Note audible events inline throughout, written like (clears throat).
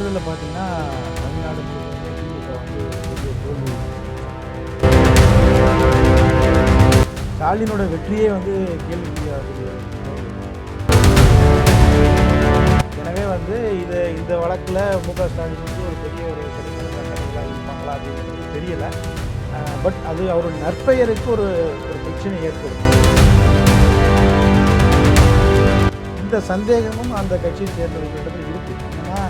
தேர்தலில் பார்த்தீங்கன்னா தமிழ்நாடு ஸ்டாலினோட வெற்றியே வந்து கேள்விக்குறியாகக்கூடிய எனவே வந்து இது இந்த வழக்கில் மு க ஸ்டாலின் வந்து ஒரு பெரிய ஒரு கடுமையான இருப்பாங்களா அப்படிங்கிறது தெரியலை. பட் அது அவரோட நற்பெயருக்கு ஒரு ஒரு பிரச்சனை ஏற்படும். இந்த சந்தேகமும் அந்த கட்சியை தேர்ந்தெடுக்கின்றது இருக்குது ஏன்னா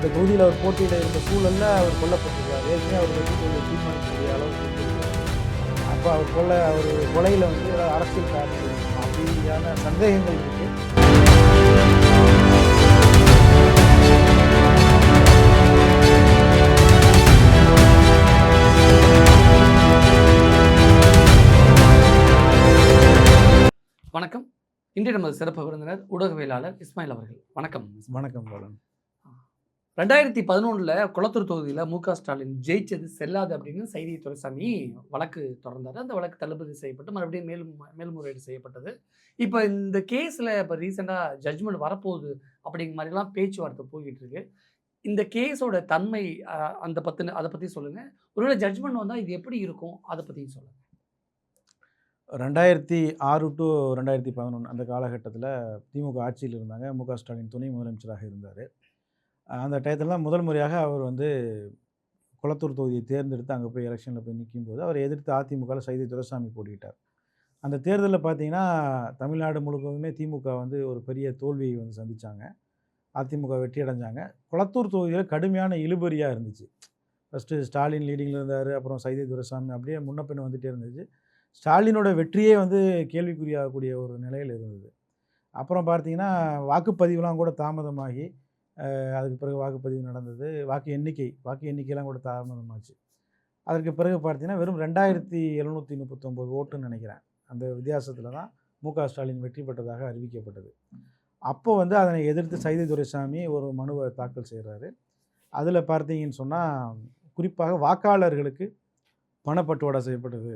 அந்த தொகுதியில் அவர் போட்டியிட இருந்த சூழலில் அவர் கொல்லப்பட்டிருக்கார். ஏற்கனவே அவர் வெற்றி தொகுதியை தீர்மானிக்கக்கூடிய அளவுக்கு. அப்போ அவர் கொலை அவர் கொலையில் வந்து ஏதாவது அரசியல் காரணம்? அப்படியான சந்தேகங்கள் இருக்கு. வணக்கம். இன்றைய நமது சிறப்பு விருந்தினர் ஊடகவியலாளர் இஸ்மாயில் அவர்கள். வணக்கம். வணக்கம் பாலன். ரெண்டாயிரத்தி பதினொன்றில் குளத்தூர் தொகுதியில் மு க ஸ்டாலின் ஜெயிச்சது செல்லாது அப்படின்னு செய்தி துரைசாமி வழக்கு தொடர்ந்தார். அந்த வழக்கு தள்ளுபடி செய்யப்பட்டு மறுபடியும் மேலும் மேல்முறையீடு செய்யப்பட்டது. இப்போ இந்த கேஸில் இப்போ ரீசெண்டாக ஜட்ஜ்மெண்ட் வரப்போகுது அப்படிங்கிற மாதிரிலாம் பேச்சுவார்த்தை போய்கிட்டு இருக்கு. இந்த கேஸோட தன்மை அந்த பற்றின அதை பற்றி சொல்லுங்கள் ஒருவேளை ஜட்ஜ்மெண்ட் வந்தால் இது எப்படி இருக்கும்? அதை பற்றியும் சொல்லுங்கள் ரெண்டாயிரத்தி ஆறு டு ரெண்டாயிரத்தி பதினொன்று அந்த காலகட்டத்தில் திமுக ஆட்சியில் இருந்தாங்க. மு க ஸ்டாலின் துணை முதலமைச்சராக இருந்தார். அந்த டயத்துலலாம் முதல் முறையாக அவர் வந்து குளத்தூர் தொகுதியை தேர்ந்தெடுத்து அங்கே போய் எலெக்ஷனில் போய் நிற்கும் போது அவரை எதிர்த்து அதிமுகவில் சைதை துரசாமி போட்டிக்கிட்டார் அந்த தேர்தலில் பார்த்தீங்கன்னா தமிழ்நாடு முழுவதுமே திமுக வந்து ஒரு பெரிய தோல்வியை வந்து சந்தித்தாங்க அதிமுக வெற்றி அடைஞ்சாங்க. குளத்தூர் தொகுதியில் கடுமையான இழுபறியாக இருந்துச்சு. ஃபஸ்ட்டு ஸ்டாலின் லீடிங்கில் இருந்தார் அப்புறம் சைதை துரசாமி அப்படியே முன்ன பின்ன இருந்துச்சு. ஸ்டாலினோட வெற்றியே வந்து கேள்விக்குறியாகக்கூடிய ஒரு நிலையில் இருந்தது. அப்புறம் பார்த்தீங்கன்னா வாக்குப்பதிவுலாம் கூட தாமதமாகி அதுக்கு பிறகு வாக்குப்பதிவு நடந்தது. வாக்கு எண்ணிக்கை வாக்கு எண்ணிக்கைலாம் கூட தாமதமாச்சு. அதற்கு பிறகு பார்த்தீங்கன்னா வெறும் ரெண்டாயிரத்தி எழுநூற்றி முப்பத்தொம்போது ஓட்டுன்னு நினைக்கிறேன். அந்த வித்தியாசத்தில் தான் மு க ஸ்டாலின் வெற்றி பெற்றதாக அறிவிக்கப்பட்டது. அப்போ வந்து அதனை எதிர்த்து சைதை துரைசாமி ஒரு மனுவை தாக்கல் செய்கிறாரு அதில் பார்த்தீங்கன்னு சொன்னால் குறிப்பாக வாக்காளர்களுக்கு பணப்பட்டுவாடா செய்யப்பட்டது.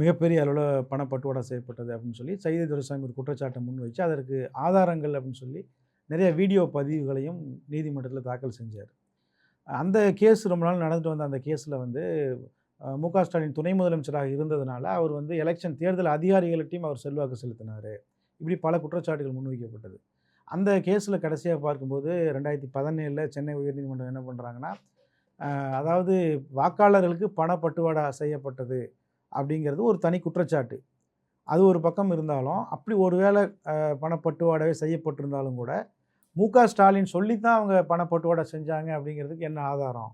மிகப்பெரிய அளவில் பணப்பட்டுவாடா செய்யப்பட்டது அப்படின்னு சொல்லி சைதை துரைசாமி ஒரு குற்றச்சாட்டை முன் வச்சு அதற்கு ஆதாரங்கள் அப்படின்னு சொல்லி நிறைய வீடியோ பதிவுகளையும் நீதிமன்றத்தில் தாக்கல் செஞ்சார். அந்த கேஸ் ரொம்ப நாள் நடந்துட்டு வந்த அந்த கேஸில் வந்து மு க ஸ்டாலின் துணை முதலமைச்சராக இருந்ததுனால அவர் வந்து எலெக்ஷன் தேர்தல் அதிகாரிகள்ட்டையும் அவர் செல்வாக்கு செலுத்தினார். இப்படி பல குற்றச்சாட்டுகள் முன்வைக்கப்பட்டது. அந்த கேஸில் கடைசியாக பார்க்கும்போது ரெண்டாயிரத்தி பதினேழில் சென்னை உயர்நீதிமன்றம் என்ன பண்ணுறாங்கன்னா அதாவது வாக்காளர்களுக்கு பணப்பட்டுவாடா செய்யப்பட்டது அப்படிங்கிறது ஒரு தனி குற்றச்சாட்டு. அது ஒரு பக்கம் இருந்தாலும் அப்படி ஒருவேளை பணப்பட்டுவாடவே செய்யப்பட்டிருந்தாலும் கூட மு க ஸ்டாலின் சொல்லித்தான் அவங்க பணப்பட்டுவாடை செஞ்சாங்க அப்படிங்கிறதுக்கு என்ன ஆதாரம்?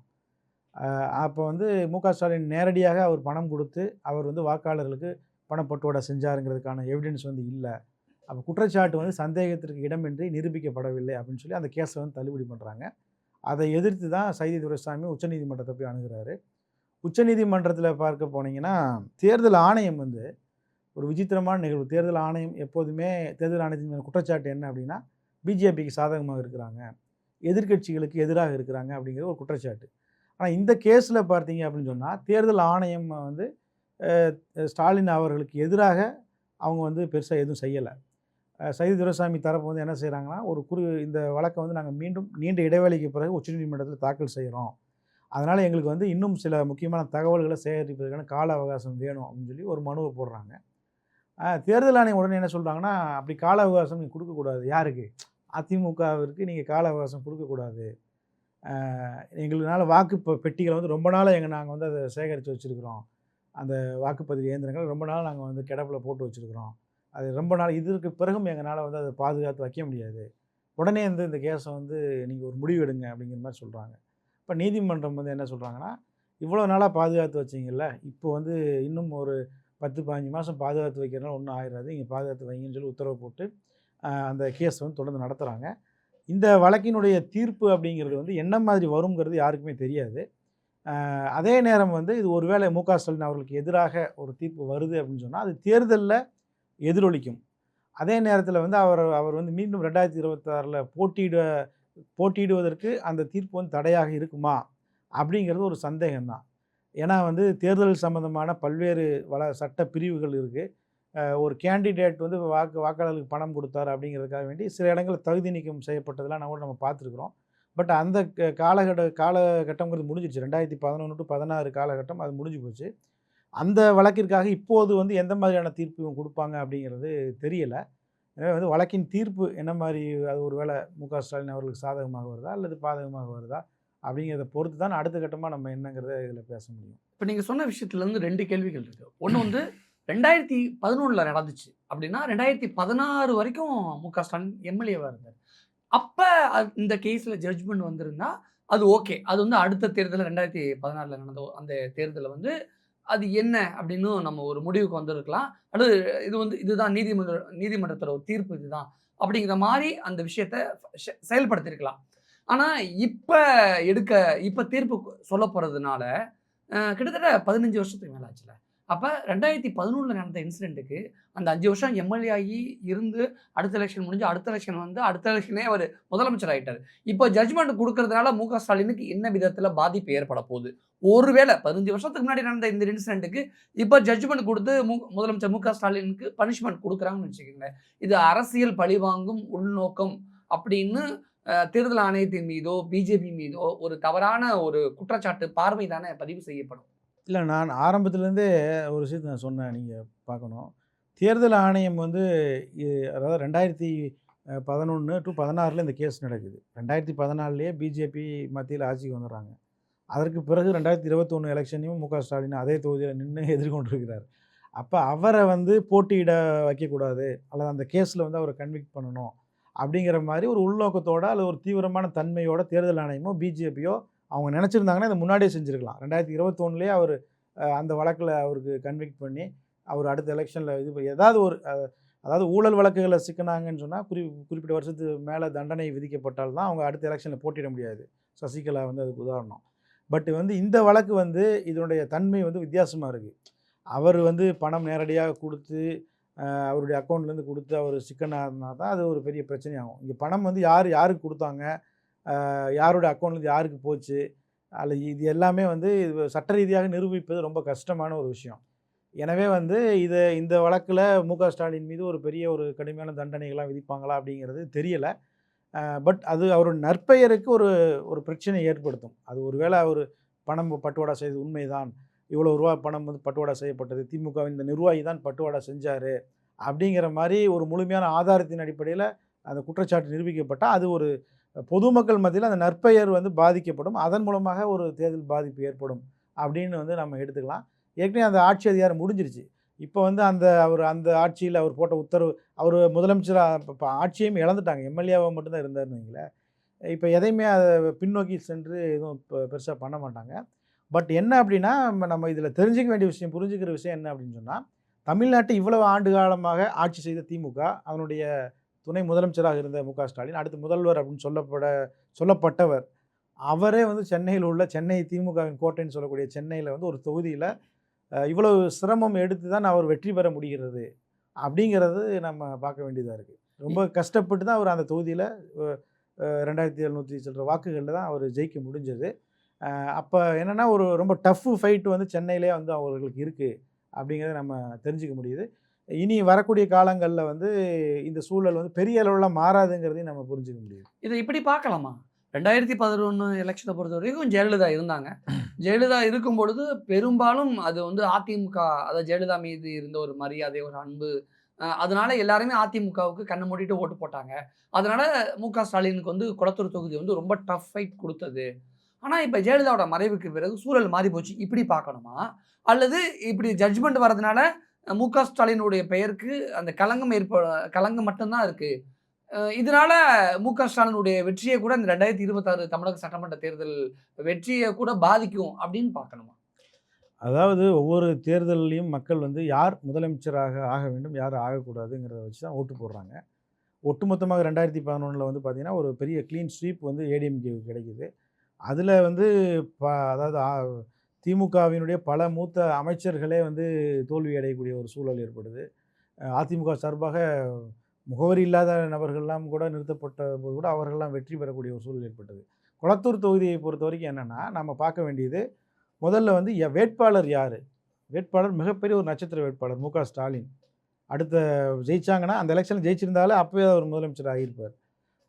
அப்போ வந்து மு க ஸ்டாலின் நேரடியாக அவர் பணம் கொடுத்து அவர் வந்து வாக்காளர்களுக்கு பணப்பட்டுவாடை செஞ்சாருங்கிறதுக்கான எவிடன்ஸ் வந்து இல்லை. அப்போ குற்றச்சாட்டு வந்து சந்தேகத்திற்கு இடமின்றி நிரூபிக்கப்படவில்லை அப்படின்னு சொல்லி அந்த கேஸை வந்து தள்ளுபடி பண்ணுறாங்க அதை எதிர்த்து தான் சைதி துரைசாமி உச்சநீதிமன்றத்தை போய் அணுகிறாரு. உச்சநீதிமன்றத்தில் பார்க்க போனீங்கன்னா தேர்தல் ஆணையம் வந்து ஒரு விசித்திரமான நிகழ்வு. தேர்தல் ஆணையம் எப்போதுமே தேர்தல் ஆணையத்தின் குற்றச்சாட்டு என்ன அப்படின்னா பிஜேபிக்கு சாதகமாக இருக்கிறாங்க. எதிர்க்கட்சிகளுக்கு எதிராக இருக்கிறாங்க அப்படிங்கிற ஒரு குற்றச்சாட்டு. ஆனால் இந்த கேஸில் பார்த்தீங்க அப்படின்னு சொன்னால் தேர்தல் ஆணையம் வந்து ஸ்டாலின் அவர்களுக்கு எதிராக அவங்க வந்து பெருசாக எதுவும் செய்யலை. சைதி துரசாமி தரப்பு வந்து என்ன செய்கிறாங்கன்னா ஒரு குறு இந்த வழக்கை வந்து நாங்கள் மீண்டும் நீண்ட இடைவெளிக்கு பிறகு உச்சநீதிமன்றத்தில் தாக்கல் செய்கிறோம் அதனால் எங்களுக்கு வந்து இன்னும் சில முக்கியமான தகவல்களை சேகரிப்பதற்கான கால அவகாசம் வேணும் அப்படின்னு சொல்லி ஒரு மனுவை போடுறாங்க. தேர்தல் ஆணையம் உடனே என்ன சொல்கிறாங்கன்னா அப்படி கால அவகாசம் நீங்கள் கொடுக்கக்கூடாது. யாருக்கு? அதிமுகவிற்கு நீங்கள் கால அவகாசம் கொடுக்கக்கூடாது. எங்களுனால எங்களுக்குனால வாக்கு பெட்டிகளை வந்து ரொம்ப நாளாக எங்கள் நாங்கள் வந்து அதை சேகரித்து வச்சுருக்கிறோம். அந்த வாக்குப்பதிவு இயந்திரங்கள் ரொம்ப நாள் நாங்கள் வந்து கிடப்பில் போட்டு வச்சுருக்கிறோம். அது ரொம்ப நாள் இதற்கு பிறகும் எங்களால் வந்து அதை பாதுகாத்து வைக்க முடியாது. உடனே வந்து இந்த கேஸை வந்து நீங்கள் ஒரு முடிவு எடுங்க அப்படிங்கிற மாதிரி சொல்கிறாங்க இப்போ நீதிமன்றம் வந்து என்ன சொல்கிறாங்கன்னா இவ்வளோ நாளாக பாதுகாத்து வச்சிங்கல்ல இப்போ வந்து இன்னும் ஒரு பத்து பதினஞ்சு மாதம் பாதுகாத்து வைக்கிறனால ஒன்றும் ஆயிடாது இங்கே பாதுகாத்து வைங்கன்னு சொல்லி உத்தரவு போட்டு அந்த கேஸ் வந்து தொடர்ந்து நடத்துகிறாங்க இந்த வழக்கினுடைய தீர்ப்பு அப்படிங்கிறது வந்து என்ன மாதிரி வருங்கிறது யாருக்குமே தெரியாது. அதே நேரம் வந்து இது ஒருவேளை மு க ஸ்டாலின் அவர்களுக்கு எதிராக ஒரு தீர்ப்பு வருது அப்படின்னு சொன்னால் அது தேர்தலில் எதிரொலிக்கும். அதே நேரத்தில் வந்து அவர் அவர் வந்து மீண்டும் ரெண்டாயிரத்தி இருபத்தாறில் போட்டியிட போட்டியிடுவதற்கு அந்த தீர்ப்பு வந்து தடையாக இருக்குமா அப்படிங்கிறது ஒரு சந்தேகம்தான். ஏன்னா வந்து தேர்தல் சம்பந்தமான பல்வேறு வள சட்ட பிரிவுகள் இருக்குது ஒரு கேண்டிடேட் வந்து வாக்கு வாக்காளர்களுக்கு பணம் கொடுத்தாரு அப்படிங்கிறதுக்காக வேண்டி சில இடங்களில் தகுதி நீக்கம் செய்யப்பட்டதெல்லாம் நம்ம நம்ம பார்த்துருக்குறோம். பட் அந்த க- காலகட்ட காலகட்டங்கிறது முடிஞ்சிருச்சு. ரெண்டாயிரத்தி பதினொன்று டு பதினாறு காலகட்டம் அது முடிஞ்சு போச்சு. அந்த வழக்கிற்காக இப்போது வந்து எந்த மாதிரியான தீர்ப்பு கொடுப்பாங்க அப்படிங்கிறது தெரியலை. எனவே வந்து வழக்கின் தீர்ப்பு என்ன மாதிரி அது ஒரு வேளை மு க ஸ்டாலின் அவர்களுக்கு சாதகமாக வருதா அல்லது பாதகமாக வருதா அப்படிங்கிறத பொறுத்து தான் அடுத்த கட்டமாக நம்ம என்னங்கிறத இதில் பேச முடியும். இப்போ நீங்கள் சொன்ன விஷயத்துலேருந்து ரெண்டு கேள்விகள் இருக்குது ஒன்று வந்து ரெண்டாயிரத்தி பதினொன்றில் நடந்துச்சு அப்படின்னா ரெண்டாயிரத்தி பதினாறு வரைக்கும் மு க ஸ்டாலின் எம்எல்ஏவாக இருந்தார். அப்போ இந்த கேஸில் ஜட்ஜ்மெண்ட் வந்திருந்தா அது ஓகே அது வந்து அடுத்த தேர்தலில் ரெண்டாயிரத்தி பதினாறில் நடந்த அந்த தேர்தலில் வந்து அது என்ன அப்படின்னு நம்ம ஒரு முடிவுக்கு வந்திருக்கலாம். அல்லது இது வந்து இதுதான் நீதிமன்ற நீதிமன்றத்தோட ஒரு தீர்ப்பு இதுதான் அப்படிங்கிற மாதிரி அந்த விஷயத்த செ- செயல்படுத்தியிருக்கலாம் ஆனால் இப்போ எடுக்க இப்போ தீர்ப்பு சொல்ல போகிறதுனால கிட்டத்தட்ட பதினஞ்சு வருஷத்துக்கு மேலே ஆச்சுல. அப்போ ரெண்டாயிரத்தி பதினொன்றில் நடந்த இன்சிடென்ட்டுக்கு அந்த அஞ்சு வருஷம் எம்எல்ஏ ஆகி இருந்து அடுத்த எலெக்ஷன் முடிஞ்சு அடுத்த எலெக்ஷன் வந்து அடுத்த எலெக்ஷனே அவர் முதலமைச்சர் ஆயிட்டார். இப்போ ஜட்ஜ்மெண்ட் கொடுக்கறதுனால மு க ஸ்டாலினுக்கு என்ன விதத்தில் பாதிப்பு ஏற்பட போகுது? ஒருவேளை பதினஞ்சு வருஷத்துக்கு முன்னாடி நடந்த இந்த இன்சிடென்ட்டுக்கு இப்போ ஜட்ஜ்மெண்ட் கொடுத்து மு முதலமைச்சர் மு க ஸ்டாலினுக்கு பனிஷ்மெண்ட் கொடுக்குறாங்கன்னு வச்சுக்கோங்களேன். இது அரசியல் பழிவாங்கும் உள்நோக்கம் அப்படின்னு தேர்தல் ஆணையத்தின் மீதோ பிஜேபி மீதோ ஒரு தவறான ஒரு குற்றச்சாட்டு பார்வை தானே பதிவு செய்யப்படும். இல்லை நான் ஆரம்பத்துலேருந்தே ஒரு விஷயத்தை நான் சொன்னேன் நீங்கள் பார்க்கணும். தேர்தல் ஆணையம் வந்து அதாவது ரெண்டாயிரத்தி பதினொன்று டு பதினாறில் இந்த கேஸ் நடக்குது. ரெண்டாயிரத்தி பதினாலுலேயே பிஜேபி மத்தியில் ஆட்சிக்கு வந்துடுறாங்க. அதற்கு பிறகு ரெண்டாயிரத்தி இருபத்தொன்று எலெக்ஷனையும் மு க ஸ்டாலின் அதே தொகுதியில் நின்று எதிர்கொண்டிருக்கிறார். அப்போ அவரை வந்து போட்டியிட வைக்கக்கூடாது. அல்லது அந்த கேஸில் வந்து அவரை கன்விக்ட் பண்ணணும். அப்படிங்கிற மாதிரி ஒரு உள்நோக்கத்தோட அல்லது ஒரு தீவிரமான தன்மையோட தேர்தல் ஆணையமோ பிஜேபியோ அவங்க நினச்சிருந்தாங்கன்னா இதை முன்னாடியே செஞ்சுருக்கலாம். ரெண்டாயிரத்தி இருபத்தொன்னுலேயே அவர் அந்த வழக்கில் அவருக்கு கன்விக்ட் பண்ணி அவர் அடுத்த எலெக்ஷனில் இது ஏதாவது ஒரு அதாவது ஊழல் வழக்குகளை சிக்கினாங்கன்னு சொன்னால் குறி குறிப்பிட்ட வருஷத்துக்கு மேலே தண்டனை விதிக்கப்பட்டால் தான் அவங்க அடுத்த எலெக்ஷனில் போட்டிட முடியாது. சசிகலா வந்து அதுக்கு உதாரணம். பட் வந்து இந்த வழக்கு வந்து இதனுடைய தன்மை வந்து வித்தியாசமாக இருக்குது அவர் வந்து பணம் நேரடியாக கொடுத்து அவருடைய அக்கௌண்ட்லேருந்து கொடுத்து அவர் சிக்கனாக இருந்தால் தான் அது ஒரு பெரிய பிரச்சனையாகும். இங்கே பணம் வந்து யார் யாருக்கு கொடுத்தாங்க? யாருடைய அக்கௌண்ட்லேருந்து யாருக்கு போச்சு? அல்ல இது எல்லாமே வந்து இது சட்ட ரீதியாக நிரூபிப்பது ரொம்ப கஷ்டமான ஒரு விஷயம். எனவே வந்து இதை இந்த வழக்கில் மு க ஸ்டாலின் மீது ஒரு பெரிய ஒரு கடுமையான தண்டனைகள்லாம் விதிப்பாங்களா அப்படிங்கிறது தெரியலை. பட் அது அவரோட நற்பெயருக்கு ஒரு ஒரு பிரச்சனை ஏற்படுத்தும். அது ஒருவேளை அவர் பணம் பட்டுவாடா செய்தது உண்மைதான். இவ்வளோ ரூபா பணம் வந்து பட்டுவாடா செய்யப்பட்டது. திமுகவின் இந்த நிர்வாகி தான் பட்டுவாடா செஞ்சார். அப்படிங்கிற மாதிரி ஒரு முழுமையான ஆதாரத்தின் அடிப்படையில் அந்த குற்றச்சாட்டு நிரூபிக்கப்பட்டால் அது ஒரு பொதுமக்கள் மத்தியில் அந்த நற்பெயர் வந்து பாதிக்கப்படும். அதன் மூலமாக ஒரு தேர்தல் பாதிப்பு ஏற்படும் அப்படின்னு வந்து நம்ம எடுத்துக்கலாம். ஏற்கனவே அந்த ஆட்சி அதிகாரம் முடிஞ்சிருச்சு. இப்போ வந்து அந்த அவர் அந்த ஆட்சியில் அவர் போட்ட உத்தரவு அவர் முதலமைச்சராக இப்போ ஆட்சியும் இழந்துட்டாங்க. எம்எல்ஏவாக மட்டும்தான் இருந்தார்னு வைங்களேன். இப்போ எதையுமே அதை பின்னோக்கி சென்று எதுவும் இப்போ பெருசாக பண்ண மாட்டாங்க. பட் என்ன அப்படின்னா நம்ம- இதில் தெரிஞ்சுக்க வேண்டிய விஷயம் புரிஞ்சுக்கிற விஷயம் என்ன அப்படின்னு சொன்னால் தமிழ்நாட்டை இவ்வளவு ஆண்டு காலமாக ஆட்சி செய்த திமுக அதனுடைய துணை முதலமைச்சராக இருந்த மு ஸ்டாலின் அடுத்து முதல்வர் அப்படின்னு சொல்லப்பட சொல்லப்பட்டவர். அவரே வந்து சென்னையில் உள்ள சென்னை திமுகவின் கோட்டைன்னு சொல்லக்கூடிய சென்னையில் வந்து ஒரு தொகுதியில் இவ்வளவு சிரமம் எடுத்து தான் அவர் வெற்றி பெற முடிகிறது அப்படிங்கிறது நம்ம பார்க்க வேண்டியதாக இருக்குது ரொம்ப கஷ்டப்பட்டு தான் அவர் அந்த தொகுதியில் ரெண்டாயிரத்தி எழுநூற்றி சில்லற வாக்குகளில் தான் அவர் ஜெயிக்க முடிஞ்சது. அப்போ என்னென்னா ஒரு ரொம்ப டஃப்பு ஃபைட் வந்து சென்னையிலே வந்து அவர்களுக்கு இருக்குது அப்படிங்கிறத நம்ம தெரிஞ்சுக்க முடியுது. இனி வரக்கூடிய காலங்களில் வந்து இந்த சூழல் வந்து பெரிய அளவில் மாறாதுங்கிறதையும் நம்ம புரிஞ்சுக்க முடியுது. இதை இப்படி பார்க்கலாமா? ரெண்டாயிரத்தி பதினொன்று எலெக்ஷனை பொறுத்த வரைக்கும் ஜெயலலிதா இருந்தாங்க. (clears throat) ஜெயலலிதா இருக்கும் பொழுது பெரும்பாலும் அது வந்து அதிமுக அதாவது ஜெயலலிதா மீது இருந்த ஒரு மரியாதை ஒரு அன்பு அதனால எல்லாருமே அதிமுகவுக்கு கண்ணை மூடிட்டு ஓட்டு போட்டாங்க. அதனால மு க ஸ்டாலினுக்கு வந்து குளத்தூர் தொகுதி வந்து ரொம்ப டஃப் ஃபைட் கொடுத்தது. ஆனால் இப்போ ஜெயலலிதாவோட மறைவுக்கு பிறகு சூழல் மாறி போச்சு. இப்படி பார்க்கணுமா? அல்லது இப்படி ஜட்ஜ்மெண்ட் வர்றதுனால மு க ஸ்டாலினுடைய பெயருக்கு அந்த களங்கம் ஏற்ப களங்கம் மட்டும்தான் இருக்குது இதனால் இதனால மு க ஸ்டாலினுடைய வெற்றியை கூட இந்த ரெண்டாயிரத்தி இருபத்தாறு தமிழக சட்டமன்ற தேர்தல் வெற்றியை கூட பாதிக்கும் அப்படின்னு பார்க்கணுமா? அதாவது ஒவ்வொரு தேர்தல்லையும் மக்கள் வந்து யார் முதலமைச்சராக ஆக வேண்டும் யார் ஆகக்கூடாதுங்கிறத வச்சு தான் ஓட்டு போடுறாங்க. ஒட்டுமொத்தமாக ரெண்டாயிரத்தி பதினொன்றில் வந்து பார்த்திங்கன்னா ஒரு பெரிய க்ளீன் ஸ்வீப் வந்து ஏடிஎம்கேவுக்கு கிடைக்கிது. அதில் வந்து ப அதாவது திமுகவினுடைய பல மூத்த அமைச்சர்களே வந்து தோல்வி அடையக்கூடிய ஒரு சூழல் ஏற்படுது. அதிமுக சார்பாக முகவரி இல்லாத நபர்கள்லாம் கூட நிறுத்தப்பட்ட போது கூட அவர்கள்லாம் வெற்றி பெறக்கூடிய ஒரு சூழல் ஏற்பட்டது. குளத்தூர் தொகுதியை பொறுத்த வரைக்கும் என்னென்னா நம்ம பார்க்க வேண்டியது முதல்ல வந்து எ வேட்பாளர் யார்? வேட்பாளர் மிகப்பெரிய ஒரு நட்சத்திர வேட்பாளர் மு க ஸ்டாலின். அடுத்த ஜெயிச்சாங்கன்னா அந்த எலெக்ஷனில் ஜெயிச்சிருந்தாலே அப்போவே அவர் முதலமைச்சர் ஆகியிருப்பார்.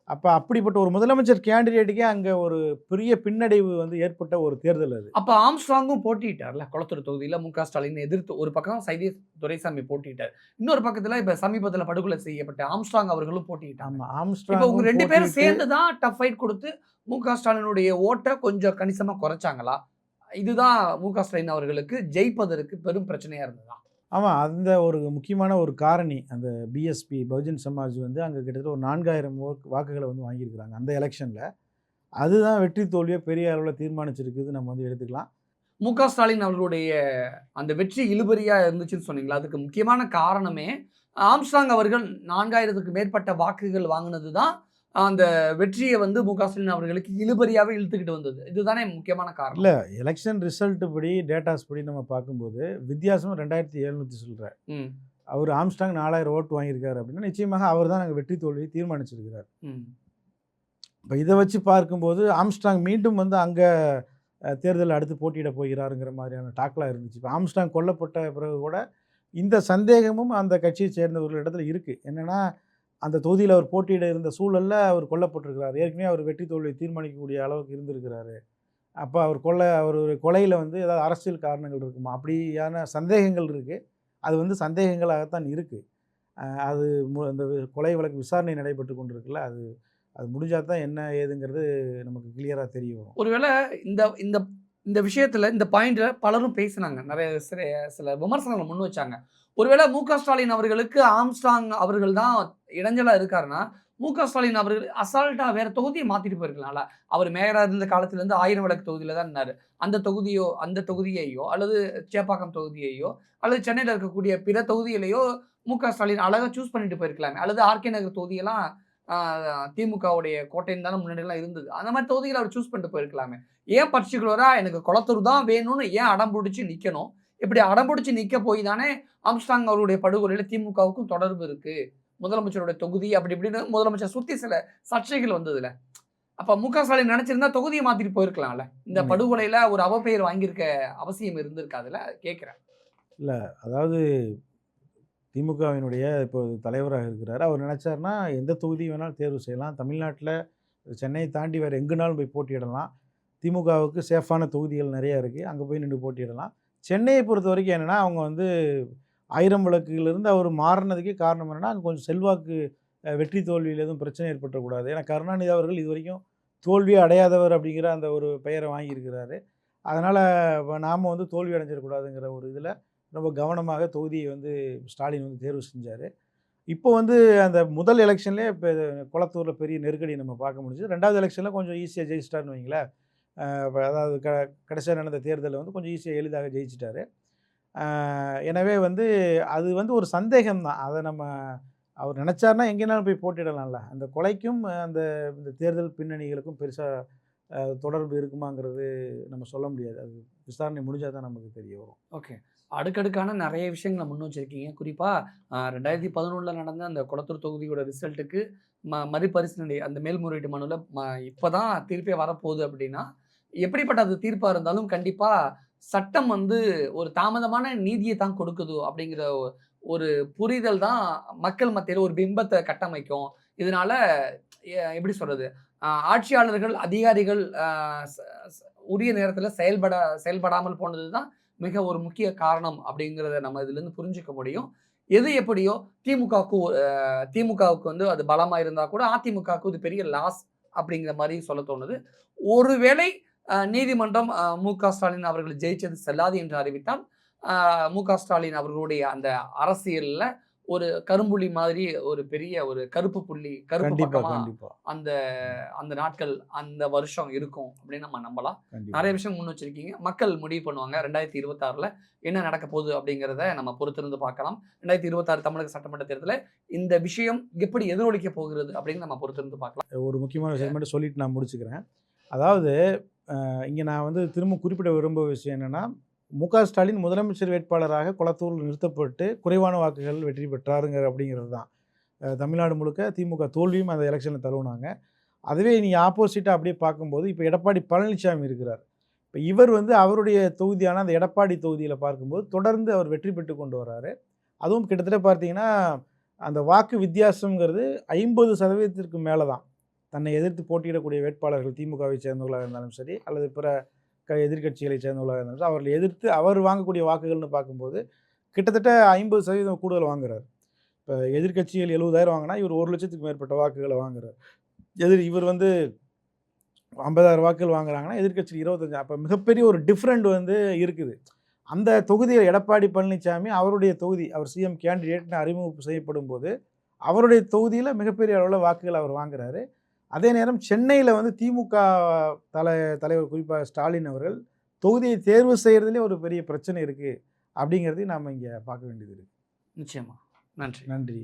அப்போ அப்படிப்பட்ட ஒரு முதலமைச்சர் கேண்டிடேட்டுக்கே அங்கே ஒரு பெரிய பின்னடைவு வந்து ஏற்பட்ட ஒரு தேர்தல் அது. அப்ப ஆம்ஸ்ட்ராங்கும் போட்டிட்டார்ல குளத்தூர் தொகுதியில மு க ஸ்டாலின் எதிர்த்து ஒரு பக்கம் சைதி துரைசாமி போட்டிட்டார் இன்னொரு பக்கத்துல இப்ப சமீபத்துல படுகொலை செய்யப்பட்ட ஆம்ஸ்ட்ராங் அவர்களும் போட்டிட்டாங்க ஆம்ஸ்ட்ராங் உங்க ரெண்டு பேரும் சேர்ந்து தான் டஃப் ஃபைட் கொடுத்து மு க ஸ்டாலினுடைய ஓட்டை கொஞ்சம் கணிசமா குறைச்சாங்களா? இதுதான் மு க ஸ்டாலின் அவர்களுக்கு ஜெயிப்பதற்கு பெரும் பிரச்சனையா இருந்ததா? ஆமாம் அந்த ஒரு முக்கியமான ஒரு காரணி அந்த பிஎஸ்பி பகுஜன் சமாஜ் வந்து அங்கே கிட்டத்தட்ட ஒரு நான்காயிரம் வாக்குகளை வந்து வாங்கியிருக்கிறாங்க அந்த எலெக்ஷனில். அதுதான் வெற்றி தோல்வியை பெரிய அளவில் தீர்மானிச்சிருக்குது நம்ம வந்து எடுத்துக்கலாம். மு க. ஸ்டாலின் அவர்களுடைய அந்த வெற்றி இழுபறியாக இருந்துச்சுன்னு சொன்னீங்களா? அதுக்கு முக்கியமான காரணமே ஆம்ஸ்டாங் அவர்கள் நான்காயிரத்துக்கு மேற்பட்ட வாக்குகள் வாங்கினது தான் அந்த வெற்றியை வந்து மு க ஸ்டாலின் அவர்களுக்கு இழுபறியாவே இழுத்துக்கிட்டு வந்தது. இதுதானே முக்கியமான காரணம். இல்லை எலெக்ஷன் ரிசல்ட் படி டேட்டாஸ் படி நம்ம பார்க்கும்போது வித்தியாசம் ரெண்டாயிரத்தி எழுநூற்றி சொல்கிறார் அவர் ஆம்ஸ்டாங் நாலாயிரம் ஓட்டு வாங்கியிருக்காரு அப்படின்னா நிச்சயமாக அவர் தான் நாங்கள் வெற்றி தோல்வியை தீர்மானிச்சிருக்கிறார். இப்போ இதை வச்சு பார்க்கும்போது ஆம்ஸ்டாங் மீண்டும் வந்து அங்கே தேர்தலில் அடுத்து போட்டியிட போகிறாருங்கிற மாதிரியான டாக்லாம் இருந்துச்சு. இப்போ ஆம்ஸ்டாங் கொல்லப்பட்ட பிறகு கூட இந்த சந்தேகமும் அந்த கட்சியை சேர்ந்தவர்கள் இடத்துல இருக்குது என்னென்னா அந்த தொகுதியில் அவர் போட்டியிட இருந்த சூழலில் அவர் கொல்லப்பட்டிருக்கிறார். ஏற்கனவே அவர் வெற்றி தோல்வியை தீர்மானிக்கக்கூடிய அளவுக்கு இருந்திருக்கிறாரு. அப்போ அவர் கொலை அவர் கொலையில் வந்து ஏதாவது அரசியல் காரணங்கள் இருக்குமா? அப்படியான சந்தேகங்கள் இருக்குது அது வந்து சந்தேகங்களாகத்தான் இருக்குது அது மு- அந்த கொலை வழக்கு விசாரணை நடைபெற்று கொண்டிருக்குல்ல அது அது முடிஞ்சால் தான் என்ன ஏதுங்கிறது நமக்கு கிளியராக தெரிய வரும். ஒருவேளை இந்த இந்த இந்த விஷயத்தில் இந்த பாயிண்டில் பலரும் பேசினாங்க. நிறைய சில சில விமர்சனங்களை முன் வச்சாங்க. ஒருவேளை மு க ஸ்டாலின் அவர்களுக்கு ஆம்ஸ்டாங் அவர்கள் தான் இடைஞ்சலாக இருக்காருன்னா மு க ஸ்டாலின் அவர்கள் அசால்ட்டாக வேறு தொகுதியை மாற்றிட்டு போயிருக்கலாம்ல. அவர் மேயராக இருந்த காலத்துலேருந்து ஆயிரம் விளக்கு தொகுதியில் தான் இருந்தார். அந்த தொகுதியோ அந்த தொகுதியையோ அல்லது சேப்பாக்கம் தொகுதியையோ அல்லது சென்னையில் இருக்கக்கூடிய பிற தொகுதிகளையோ மு க ஸ்டாலின் அழகாக சூஸ் பண்ணிட்டு போயிருக்கலாமே. அல்லது ஆர்கே நகர் தொகுதியெல்லாம் திமுகவுடைய கோட்டைன்னு தானே முன்னாடிலாம் இருந்தது. அந்த மாதிரி தொகுதிகளை அவர் சூஸ் பண்ணிட்டு போயிருக்கலாமே. ஏன் பர்டிகுலராக எனக்கு குளத்தூர் தான் வேணும்னு ஏன் அடம் பிடிச்சி நிற்கணும் இப்படி அடம் பிடிச்சி நிற்க போய் தானே ஆம்ஸ்டாங் அவருடைய படுகொலையில் திமுகவுக்கும் தொடர்பு இருக்கு. முதலமைச்சருடைய தொகுதி அப்படி இப்படின்னு முதலமைச்சர் சுற்றி சில சர்ச்சைகள் வந்ததுல. அப்ப மு க ஸ்டாலின் நினைச்சிருந்தா தொகுதியை மாத்திட்டு போயிருக்கலாம்ல. இந்த. படுகொலையில ஒரு அவப்பெயர் வாங்கியிருக்க அவசியம் இருந்திருக்காதுல? கேட்கிறேன் அதாவது திமுகவினுடைய இப்போ தலைவராக இருக்கிறார். அவர் நினச்சாருன்னா எந்த தொகுதி வேணாலும் தேர்வு செய்யலாம். தமிழ்நாட்டில் சென்னையை தாண்டி வேறு எங்குனாலும் போய் போட்டியிடலாம். திமுகவுக்கு சேஃபான தொகுதிகள் நிறையா இருக்குது அங்கே போய் நின்று போட்டியிடலாம். சென்னையை பொறுத்த வரைக்கும் என்னென்னா அவங்க வந்து ஆயிரம் விளக்குகளிலிருந்து அவர் மாறினதுக்கே காரணம் என்னென்னா அங்கே கொஞ்சம் செல்வாக்கு வெற்றி தோல்வியில் எதுவும் பிரச்சனை ஏற்பட்டக்கூடாது ஏன்னா கருணாநிதி அவர்கள் இது வரைக்கும் தோல்வி அடையாதவர் அப்படிங்கிற அந்த ஒரு பெயரை வாங்கியிருக்கிறாரு. அதனால் நாம் வந்து தோல்வி அடைஞ்சிடக்கூடாதுங்கிற ஒரு இதில் ரொம்ப கவனமாக தொகுதியை வந்து ஸ்டாலின் வந்து தேர்வு செஞ்சார். இப்போ வந்து அந்த முதல் எலெக்ஷன்லேயே இப்போ குளத்தூரில் பெரிய நெருக்கடி நம்ம பார்க்க முடிஞ்சது. ரெண்டாவது எலெக்ஷனில் கொஞ்சம் ஈஸியாக ஜெயிச்சிட்டார்னு வைங்களேன். அதாவது க கடைசியாக நடந்த தேர்தலில் வந்து கொஞ்சம் ஈஸியாக எளிதாக ஜெயிச்சிட்டாரு. எனவே வந்து அது வந்து ஒரு சந்தேகம் தான் அதை நம்ம அவர் நினச்சாருன்னா எங்கேனாலும் போய் போட்டிடலாம்ல. அந்த கொலைக்கும் அந்த இந்த தேர்தல் பின்னணிகளுக்கும் பெருசாக தொடர்பு இருக்குமாங்கிறது நம்ம சொல்ல முடியாது. அது விசாரணை முடிஞ்சால் தான் நமக்கு தெரிய வரும். ஓகே. அடுக்கடுக்கான நிறைய விஷயங்களை முன் வச்சிருக்கீங்க. குறிப்பாக ரெண்டாயிரத்தி பதினொன்றில் நடந்த அந்த குளத்தூர் தொகுதியோட ரிசல்ட்டுக்கு ம மறுபரிசீலனை அந்த மேல்முறையீட்டு மனுவில் ம இப்போ தான் தீர்ப்பே வரப்போகுது அப்படின்னா எப்படிப்பட்ட அது தீர்ப்பாக இருந்தாலும் கண்டிப்பாக சட்டம் வந்து ஒரு தாமதமான நீதியை தான் கொடுக்குது அப்படிங்கிற ஒரு புரிதல் தான் மக்கள் மத்தியில் ஒரு பிம்பத்தை கட்டமைக்கும். இதனால எ- எப்படி சொல்றது? ஆட்சியாளர்கள் அதிகாரிகள் உரிய நேரத்தில் செயல்பட செயல்படாமல் போனது தான் மிக ஒரு முக்கிய காரணம் அப்படிங்கிறத நம்ம இதுலேருந்து புரிஞ்சுக்க முடியும். எது எப்படியோ திமுகவுக்கு திமுகவுக்கு வந்து அது பலமாக இருந்தால் கூட அதிமுகவுக்கு இது பெரிய லாஸ் அப்படிங்கிற மாதிரி சொல்ல தோணுது. ஒருவேளை நீதிமன்றம் மு க ஸ்டாலின் அவர்கள் ஜெயிச்சது செல்லாது என்று அறிவித்தால் மு க ஸ்டாலின் அவர்களுடைய அந்த அரசியலில் ஒரு கரும்புள்ளி மாதிரி ஒரு பெரிய ஒரு கருப்பு புள்ளி கருப்பு பக்கமா அந்த அந்த நாட்கள் அந்த வருஷம் இருக்கும் அப்படின்னு நம்ம நம்பலாம். நிறைய விஷயம் முன் வச்சிருக்கீங்க. மக்கள் முடிவு பண்ணுவாங்க ரெண்டாயிரத்தி இருபத்தாறுல என்ன நடக்க போகுது அப்படிங்கிறத நம்ம பொறுத்திருந்து பார்க்கலாம். ரெண்டாயிரத்தி இருபத்தாறு தமிழக சட்டமன்ற தேர்தலில் இந்த விஷயம் எப்படி எதிரொலிக்க போகிறது அப்படின்னு நம்ம பொறுத்திருந்து பார்க்கலாம். ஒரு முக்கியமான விஷயம் மட்டும் சொல்லிட்டு நான் முடிச்சுக்கிறேன். அதாவது இங்கே நான் வந்து திரும்ப குறிப்பிட விரும்ப விஷயம் என்னென்னா மு. க. ஸ்டாலின் முதலமைச்சர் வேட்பாளராக குளத்தூரில் நிறுத்தப்பட்டு குறைவான வாக்குகள் வெற்றி பெற்றாருங்கிற அப்படிங்கிறது தான். தமிழ்நாடு முழுக்க திமுக தோல்வியும் அந்த எலெக்ஷனில் தருவினாங்க அதுவே நீ ஆப்போசிட்டாக அப்படியே பார்க்கும்போது இப்போ எடப்பாடி பழனிசாமி இருக்கிறார். இப்போ இவர் வந்து அவருடைய தொகுதியான அந்த எடப்பாடி தொகுதியில் பார்க்கும்போது தொடர்ந்து அவர் வெற்றி பெற்று கொண்டு வர்றாரு அதுவும் கிட்டத்தட்ட பார்த்தீங்கன்னா அந்த வாக்கு வித்தியாசங்கிறது ஐம்பது சதவீதத்திற்கு மேலே தான் தன்னை எதிர்த்து போட்டியிடக்கூடிய வேட்பாளர்கள் திமுகவை சேர்ந்தவர்களாக இருந்தாலும் சரி அல்லது பிற எதிர்கட்சிகளை எதிர்க்கட்சிகளை சேர்ந்தவர்களாக இருந்தாலும் அவர்களை எதிர்த்து அவர் வாங்கக்கூடிய வாக்குகள்னு பார்க்கும்போது கிட்டத்தட்ட ஐம்பது சதவீதம் கூடுதல் வாங்குறாரு. இப்போ எதிர்க்கட்சிகள் எழுபதாயிரம் வாங்கினா இவர் ஒரு லட்சத்துக்கு மேற்பட்ட வாக்குகளை வாங்குறார். எதிர் இவர் வந்து ஐம்பதாயிரம் வாக்குகள் வாங்குறாங்கன்னா எதிர்கட்சியில் இருபத்தஞ்சு அப்போ மிகப்பெரிய ஒரு டிஃப்ரெண்ட் வந்து இருக்குது. அந்த தொகுதியில் எடப்பாடி பழனிசாமி அவருடைய தொகுதி அவர் சிஎம் கேண்டிடேட்னு அறிமுகம் செய்யப்படும் போது அவருடைய தொகுதியில் மிகப்பெரிய அளவில் வாக்குகள் அவர் வாங்குறாரு. அதே நேரம் சென்னையில் வந்து திமுக தலை தலைவர் குறிப்பாக ஸ்டாலின் அவர்கள் தொகுதியை தேர்வு செய்கிறதுலே ஒரு பெரிய பிரச்சனை இருக்குது அப்படிங்கிறதையும் நாம் இங்கே பார்க்க வேண்டியது இருக்குது நிச்சயமா. நன்றி. நன்றி